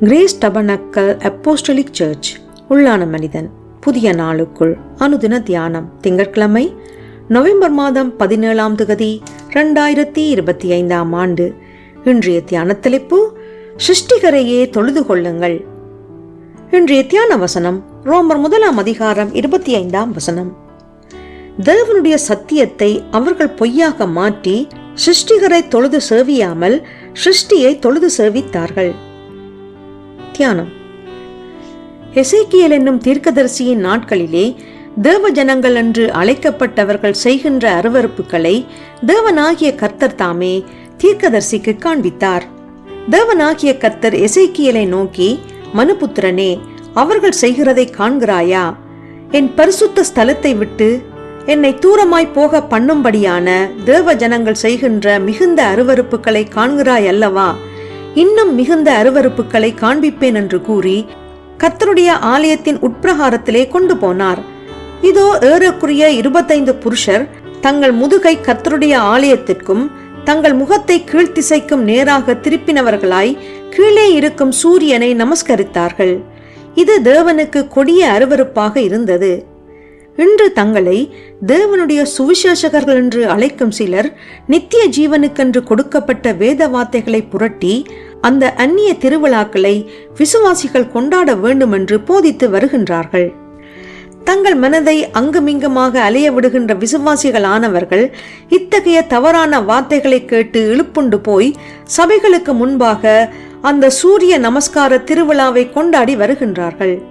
Grace tabernacle apostolic search. உள்ளான மனிதன் புதிய நாளுக்குள் அனுதின தியானம் திங்கட்கிழமை நவம்பர் மாதம் பதினேழாம் தகுதி ரெண்டாயிரத்தி இருபத்தி ஐந்தாம் ஆண்டு. இன்றைய தியான தலைப்பு சிருஷ்டிகரையே தொழுது கொள்ளுங்கள். இன்றைய தியான வசனம் ரோமர் முதலாம் அதிகாரம் இருபத்தி ஐந்தாம் வசனம். தேவனுடைய சத்தியத்தை அவர்கள் பொய்யாக மாற்றி சிருஷ்டிகரை தொழுது சேவியாமல் சிருஷ்டியை தொழுது சேவித்தார்கள். தியானம். ஹெசேக்கியல் என்னும் தீர்க்கதரிசியின் நாட்களிலே தேவ ஜனங்கள் என்று அழைக்கப்பட்டவர்கள் செய்கின்ற அருவறுப்புகளை தேவனாகிய கர்த்தர் தாமே தீர்க்கதரிசிக்கு காண்பித்தார். தேவனாகிய கர்த்தர் எசைக்கியலை நோக்கி மனுபுத்திரனே அவர்கள் செய்கிறதை காண்கிறாயா? என் பரிசுத்த ஸ்தலத்தை விட்டு என்னை தூரமாய் போக பண்ணும்படியான தேவ ஜனங்கள் செய்கின்ற மிகுந்த அருவறுப்புகளை காண்கிறாய் அல்லவா? இன்னும் மிகுந்த அருவறுப்புகளை காண்பிப்பேன் என்று கூறி கத்தருடைய ஆலயத்தின் உட்பிரகாரத்திலே கொண்டு போனார். இதோ ஏறக்குரிய இருபத்தைந்து புருஷர் தங்கள் முதுகை கத்தருடைய ஆலயத்திற்கும் தங்கள் முகத்தை கீழ்த்திசைக்கும் நேராக திருப்பினவர்களாய் கீழே இருக்கும் சூரியனை நமஸ்கரித்தார்கள். இது தேவனுக்கு கொடிய அருவருப்பாக இருந்தது. இன்று தங்களை தேவனுடைய சுவிசேஷகர்கள் என்று அழைக்கும் சிலர் நித்திய ஜீவனுக்கென்று கொடுக்கப்பட்ட வேத வார்த்தைகளை புரட்டி அந்த அந்நிய திருவிழாக்களை விசுவாசிகள் கொண்டாட வேண்டும் என்று போதித்து வருகின்றார்கள். தங்கள் மனதை அங்குமிங்குமாக அலைய விடுகின்ற விசுவாசிகள் ஆனவர்கள் இத்தகைய தவறான வார்த்தைகளை கேட்டு இழுப்புண்டு போய் சபைகளுக்கு முன்பாக அந்த சூரிய நமஸ்கார திருவிழாவை கொண்டாடி வருகின்றார்கள்.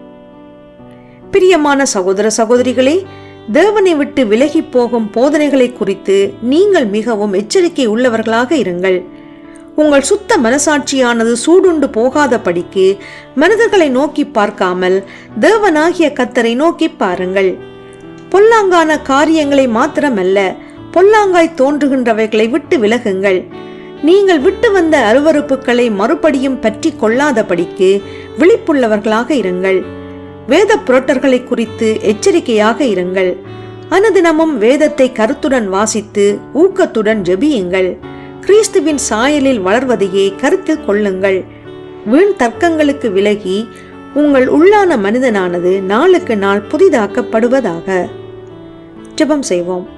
பிரியமான சகோதர சகோதரிகளே தேவனை விட்டு விலகி போகும் போதனைகளை குறித்து நீங்கள் மிகவும் எச்சரிக்கை உள்ளவர்களாக இருங்கள். உங்கள் சுத்த மனசாட்சியானது சூடுண்டு போகாதபடிக்கு மனிதர்களை நோக்கி பார்க்காமல் தேவனாகிய கத்தரை நோக்கி பாருங்கள். பொல்லாங்கான காரியங்களை மாத்திரமல்ல பொல்லாங்காய் தோன்றுகின்றவைகளை விட்டு விலகுங்கள். நீங்கள் விட்டு வந்த அருவறுப்புகளை மறுபடியும் பற்றி கொள்ளாதபடிக்கு விழிப்புள்ளவர்களாக இருங்கள். வேத புரட்டர்களை குறித்து எச்சரிக்கையாக இருங்கள். அனுதினமும் வேதத்தை கருத்துடன் வாசித்து ஊக்கத்துடன் ஜெபியுங்கள். கிறிஸ்துவின் சாயலில் வளர்வதையே கருத்தில் கொள்ளுங்கள். வீண் தர்க்கங்களுக்கு விலகி உங்கள் உள்ளான மனிதனானது நாளுக்கு நாள் புதிதாக்கப்படுவதாக. ஜெபம் செய்வோம்.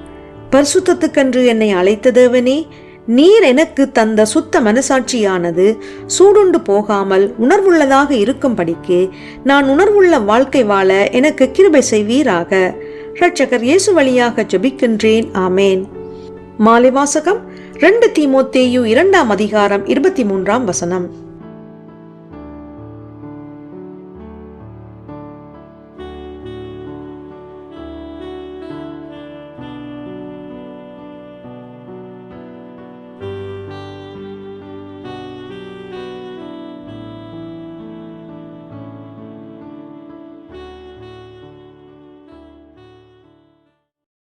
பரிசுத்தத்துக்கென்று என்னை அழைத்த தேவனே நீர் எனக்கு தந்த சுத்த மனசாட்சியானது சூடுண்டு போகாமல் உணர்வுள்ளதாக இருக்கும்படிக்கு நான் உணர்வுள்ள வாழ்க்கை வாழ எனக்கு கிருபை செய்வீராக. இரட்சகர் இயேசு வழியாக ஜெபிக்கின்றேன். ஆமேன். மாலை வாசகம் ரெண்டு தீமோத்தேயு இரண்டாம் அதிகாரம் இருபத்தி மூன்றாம் வசனம்.